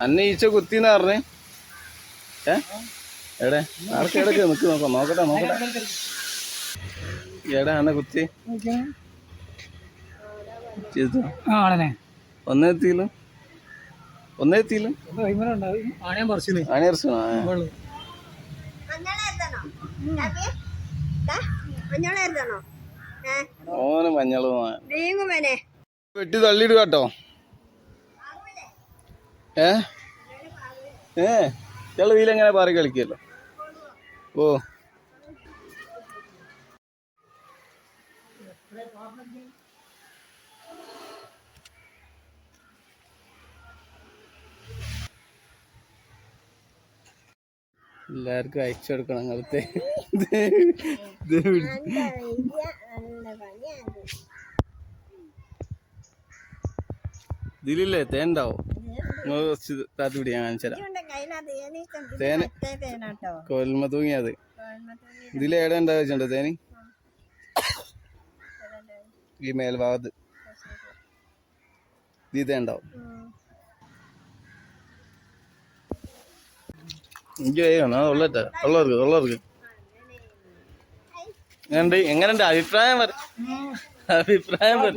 അന്നെ ഈച്ച കുത്തിന്ന് പറഞ്ഞേ? ഏ? എടെ ആർക്ക് ഇടയ്ക്ക് നിക്ക് നോക്കാം. നോക്കട്ടെ നോക്കട്ടെ. എടാ അന്നെ കുത്തി? മഞ്ഞളായിരുന്നോ ഏ? ഓന് മഞ്ഞളും വെട്ടി തള്ളിയിടുക കേട്ടോ. ഏ? ഏ? പാറി കളിക്കല്ലോ? ഓ. എല്ലാവർക്കും അയച്ചു കൊടുക്കണം അങ്ങനത്തെ ഇതിലില്ലേ നിങ്ങൾ കുറച്ച് താത്തി പിടി ഞാൻ തേന് തേനാട്ടോ. കൊൽമ തൂങ്ങിയത്. ഇതിൽ എവിടെ ഉണ്ടാ വെച്ചിട്ടുണ്ടോ തേന്? ഈ മേൽഭാഗത്ത്. ഇത് ഉണ്ടാവും എനിക്ക് വേഗം ഉള്ളട്ടെ ഉള്ളവർക്ക് ഉള്ളവർക്ക്. എങ്ങനെയുണ്ട്? എങ്ങനെയുണ്ട്? അഭിപ്രായം പറ. അഭിപ്രായം പറ.